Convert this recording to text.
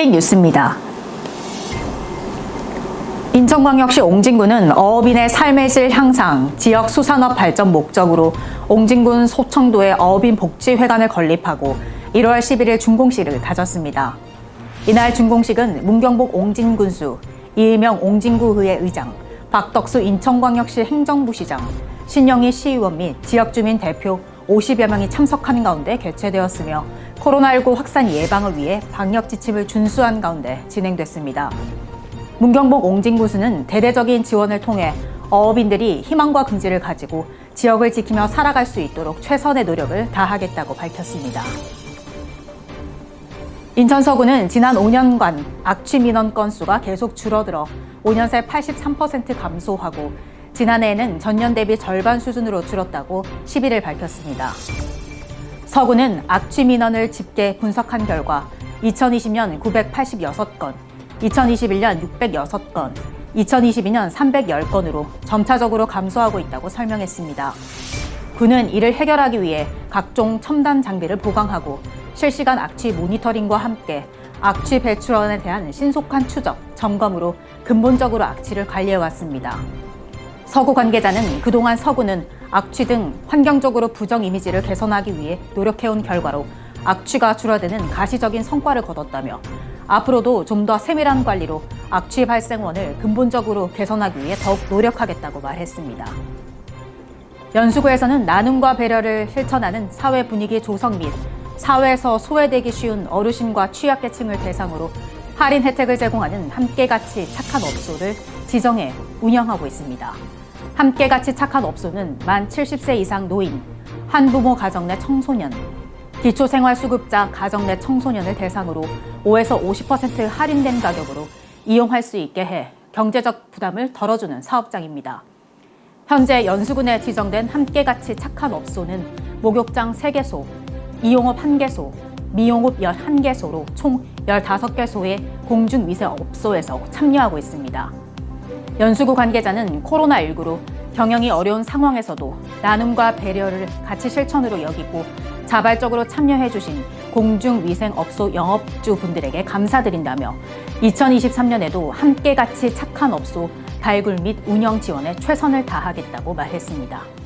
핫클릭 뉴스입니다. 인천광역시 옹진군은 어업인의 삶의 질 향상, 지역 수산업 발전 목적으로 옹진군 소청도에 어업인 복지회관을 건립하고 1월 11일 준공식을 가졌습니다. 이날 준공식은 문경복 옹진군수, 이의명 옹진구의회 의장, 박덕수 인천광역시 행정부시장, 신영희 시의원 및 지역 주민 대표 50여 명이 참석하는 가운데 개최되었으며 코로나19 확산 예방을 위해 방역 지침을 준수한 가운데 진행됐습니다. 문경복 옹진구수는 대대적인 지원을 통해 어업인들이 희망과 긍지를 가지고 지역을 지키며 살아갈 수 있도록 최선의 노력을 다하겠다고 밝혔습니다. 인천 서구는 지난 5년간 악취 민원 건수가 계속 줄어들어 5년 새 83% 감소하고 지난해에는 전년 대비 절반 수준으로 줄었다고 11일 밝혔습니다. 서구는 악취 민원을 집계 분석한 결과 2020년 986건, 2021년 606건, 2022년 310건으로 점차적으로 감소하고 있다고 설명했습니다. 군은 이를 해결하기 위해 각종 첨단 장비를 보강하고 실시간 악취 모니터링과 함께 악취 배출원에 대한 신속한 추적, 점검으로 근본적으로 악취를 관리해 왔습니다. 서구 관계자는 그동안 서구는 악취 등 환경적으로 부정 이미지를 개선하기 위해 노력해온 결과로 악취가 줄어드는 가시적인 성과를 거뒀다며 앞으로도 좀 더 세밀한 관리로 악취 발생원을 근본적으로 개선하기 위해 더욱 노력하겠다고 말했습니다. 연수구에서는 나눔과 배려를 실천하는 사회 분위기 조성 및 사회에서 소외되기 쉬운 어르신과 취약계층을 대상으로 할인 혜택을 제공하는 함께같이 착한 업소를 지정해 운영하고 있습니다. 함께 같이 착한 업소는 만 70세 이상 노인, 한부모 가정 내 청소년, 기초생활수급자 가정 내 청소년을 대상으로 5에서 50% 할인된 가격으로 이용할 수 있게 해 경제적 부담을 덜어주는 사업장입니다. 현재 연수군에 지정된 함께같이 착한 업소는 목욕장 3개소, 이용업 1개소, 미용업 11개소로 총 15개소의 공중위생업소에서 참여하고 있습니다. 연수구 관계자는 코로나19로 경영이 어려운 상황에서도 나눔과 배려를 가치 실천으로 여기고 자발적으로 참여해주신 공중위생업소 영업주 분들에게 감사드린다며 2023년에도 함께 같이 착한 업소 발굴 및 운영 지원에 최선을 다하겠다고 말했습니다.